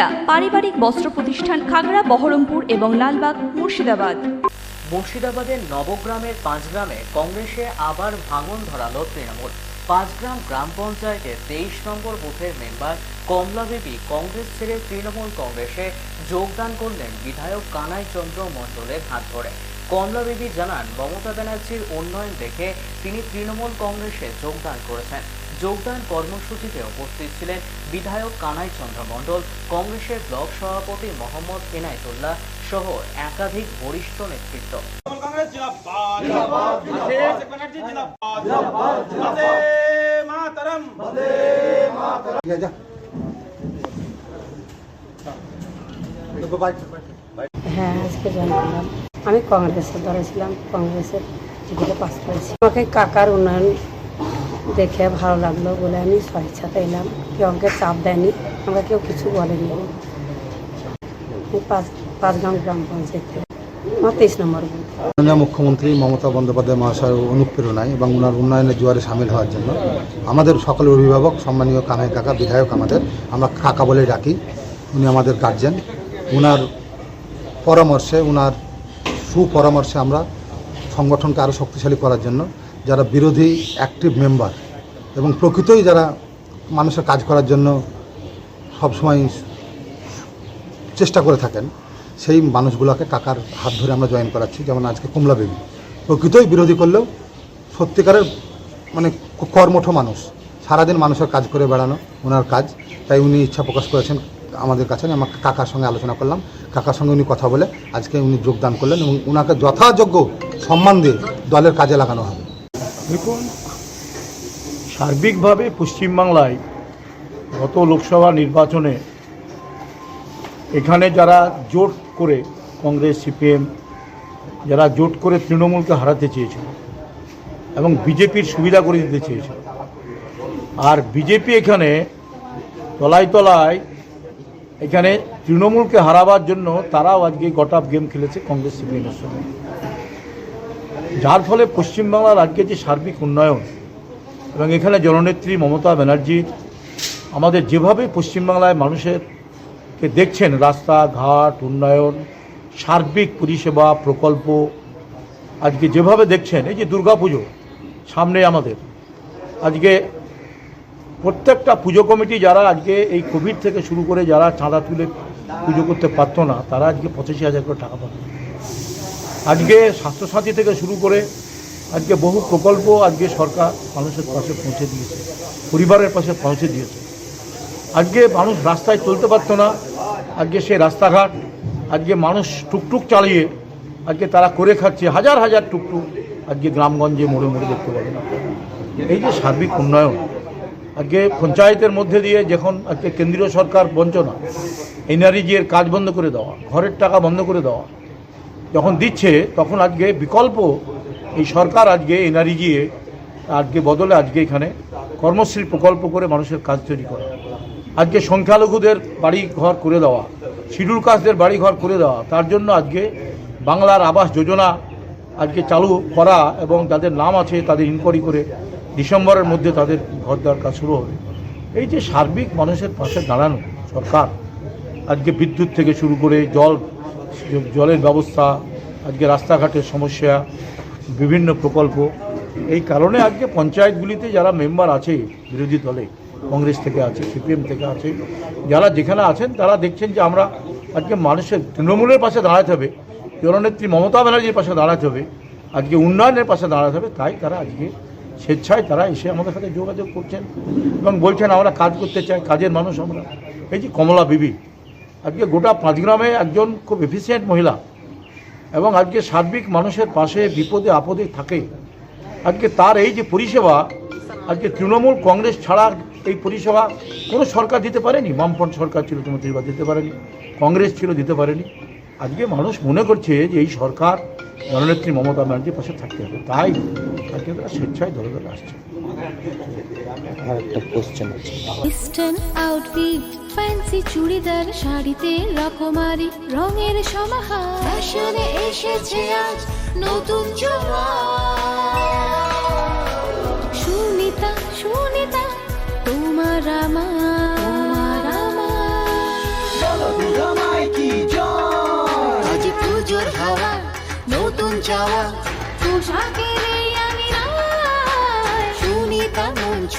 সহযোগিতা পারিবারিক বস্ত্র প্রতিষ্ঠান খাগড়া, বহরমপুর এবং লালবাগ, মুর্শিদাবাদ। মুর্শিদাবাদের নবগ্রামের পাঁচগ্রামে কংগ্রেসে আবার ভাঙন ধরালো তৃণমূল। পাঁচগ্রাম গ্রাম পঞ্চায়েতের তেইশ নম্বর বুথের মেম্বার কমলা দেবী কংগ্রেস ছেড়ে তৃণমূল কংগ্রেসে যোগদান করলেন বিধায়ক কানাই চন্দ্র মণ্ডলের হাত ধরে। কমলা দেবী জানান, মমতা ব্যানার্জির উন্নয়ন দেখে তিনি তৃণমূল কংগ্রেসে যোগদান করেছেন। যোগদান কর্মসূচিতে উপস্থিত ছিলেন বিধায়ক কানাই চন্দ্র মণ্ডল কংগ্রেসের ব্লক সভাপতি মোহাম্মদ এনায়তুল্লাহ সহ একাধিক বরিষ্ঠ নেতৃত্ব। হ্যাঁ আজকে আমি কংগ্রেসের দলে ছিলাম কংগ্রেসের টিকিটে পাস করেছি। আমাকে কাকার উন্নয়ন দেখে ভালো লাগল বলে আমি স্বেচ্ছাতে এলাম কেউ আমাকে চাপ দেয়নি আমরা কেউ কিছু বলেনি। পাঁচ নম্বর মুখ্যমন্ত্রী মমতা বন্দ্যোপাধ্যায় মহাশয়ের অনুপ্রেরণায় এবং ওনার উন্নয়নের জোয়ারে সামিল হওয়ার জন্য আমাদের সকলের অভিভাবক, সম্মানীয় কানাই কাকা, বিধায়ক আমাদের, আমরা কাকা বলে ডাকি, উনি আমাদের গার্জেন ওনার পরামর্শে ওনার সুপরামর্শে আমরা সংগঠনকে আরও শক্তিশালী করার জন্য যারা বিরোধী অ্যাক্টিভ মেম্বার এবং প্রকৃতই যারা মানুষের কাজ করার জন্য সবসময় চেষ্টা করে থাকেন, সেই মানুষগুলোকে টাকার হাত ধরে আমরা জয়েন করাচ্ছি। যেমন আজকে কমলা বেবি। প্রকৃতই বিরোধী করলেও সত্যিকারের মানে কর্মঠ মানুষ, সারাদিন মানুষের কাজ করে বেড়ানো ওনার কাজ। তাই উনি ইচ্ছা প্রকাশ করেছেন আমাদের কাছে। আমি কাকার সঙ্গে আলোচনা করলাম। কাকার সঙ্গে উনি কথা বলে আজকে উনি যোগদান করলেন এবং ওনাকে যথাযোগ্য সম্মান দিয়ে দলের কাজে লাগানো হবে। দেখুন, সার্বিকভাবে পশ্চিমবাংলায় গত লোকসভা নির্বাচনে এখানে যারা জোট করে কংগ্রেস, সিপিএম, যারা জোট করে তৃণমূলকে হারাতে চেয়েছিল এবং বিজেপির সুবিধা করে দিতে চেয়েছিল, আর বিজেপি এখানে তলায় তলায় এখানে তৃণমূলকে হারাবার জন্য তারাও আজকে গট আপ গেম খেলেছে কংগ্রেস, সিপিএমের সঙ্গে। যার ফলে পশ্চিমবাংলার আজকে যে সার্বিক উন্নয়ন এবং এখানে জননেত্রী মমতা ব্যানার্জি আমাদের যেভাবে পশ্চিমবাংলায় মানুষের কে দেখছেন রাস্তাঘাট উন্নয়ন, সার্বিক পরিষেবা, প্রকল্প, আজকে যেভাবে দেখছেন, এই যে দুর্গাপুজো সামনে আমাদের, আজকে প্রত্যেকটা পুজো কমিটি যারা আজকে এই কোভিড থেকে শুরু করে যারা চাঁদা তুলে পুজো করতে পারতো না, তারা আজকে পঁচাশি হাজার করে টাকা পাবে আজকে স্বাস্থ্যসাথী থেকে শুরু করে আজকে বহু প্রকল্প আজকে সরকার মানুষের পাশে পৌঁছে দিয়েছে, পরিবারের পাশে পৌঁছে দিয়েছে আজকে মানুষ রাস্তায় চলতে পারতো না, আজকে সেই রাস্তাঘাট, আজকে মানুষ টুকটুক চালিয়ে আজকে তারা করে খাচ্ছে, হাজার হাজার টুকটুক আজকে গ্রামগঞ্জে মোড়ে মোড়ে দেখতে পাবেন। এই যে সার্বিক উন্নয়ন, আজকে পঞ্চায়েতের মধ্যে দিয়ে যখন আজকে কেন্দ্রীয় সরকার বঞ্চনা এনআরইজি এর কাজ বন্ধ করে দেওয়া, ঘরের টাকা বন্ধ করে দেওয়া যখন দিচ্ছে, তখন আজকে বিকল্প এই সরকার আজকে এনআরইজি আজকে বদলে আজকে এখানে কর্মশ্রী প্রকল্প করে মানুষের কাজ তৈরি করা। আজকে সংখ্যালঘুদের বাড়ি ঘর করে দেওয়া, শিডিউল কাস্টদের বাড়ি ঘর করে দেওয়া, তার জন্য আজকে বাংলার আবাস যোজনা আজকে চালু করা এবং যাদের নাম আছে তাদের ইনকোয়ারি করে ডিসেম্বরের মধ্যে তাদের ঘর দেওয়ার কাজ শুরু হবে। এই যে সার্বিক মানুষের পাশে দাঁড়ানো সরকার, আজকে বিদ্যুৎ থেকে শুরু করে জল জলের ব্যবস্থা, আজকে রাস্তাঘাটের সমস্যা, বিভিন্ন প্রকল্প। এই কারণে আজকে পঞ্চায়েতগুলিতে যারা মেম্বার আছে, বিরোধী দলে, কংগ্রেস থেকে আছে, সিপিএম থেকে আছে, যারা যেখানে আছেন, তারা দেখছেন যে আমরা আজকে মানুষের, তৃণমূলের পাশে দাঁড়াতে হবে, জননেত্রী মমতা ব্যানার্জির পাশে দাঁড়াতে হবে, আজকে উন্নয়নের পাশে দাঁড়াতে হবে, তাই তারা আজকে স্বেচ্ছায় তারা এসে আমাদের সাথে যোগাযোগ করছেন এবং বলছেন, আমরা কাজ করতে চাই, কাজের মানুষ আমরা। এই যে কমলা বিবি আজকে গোটা পাঁচগ্রামে একজন খুব এফিসিয়েন্ট মহিলা এবং আজকে সার্বিক মানুষের পাশে বিপদে আপদে থাকে। আজকে তার এই যে পরিষেবা, আজকে তৃণমূল কংগ্রেস ছাড়া এই পরিষেবা কোনো সরকার দিতে পারেনি। বামপন্থ সরকার ছিল বা দিতে পারেনি, কংগ্রেস ছিল দিতে পারেনি। আজকে মানুষ মনে করছে যে এই সরকার জননেত্রী মমতা ব্যানার্জির পাশে থাকতে হবে। তাই আজকে তারা স্বেচ্ছায় দলে দলে আসছে। আরেকটা কোশ্চেন ইস্টার্ন ফ্যান্সি চুড়িদার শাড়িতে রকমারি রঙের সমাহার। এসেছে আজ নতুন সুনিতা সুনিতা তোমার আমার। আমার। আজ পুজোর হাওয়া নতুন চাওয়া পোশাকে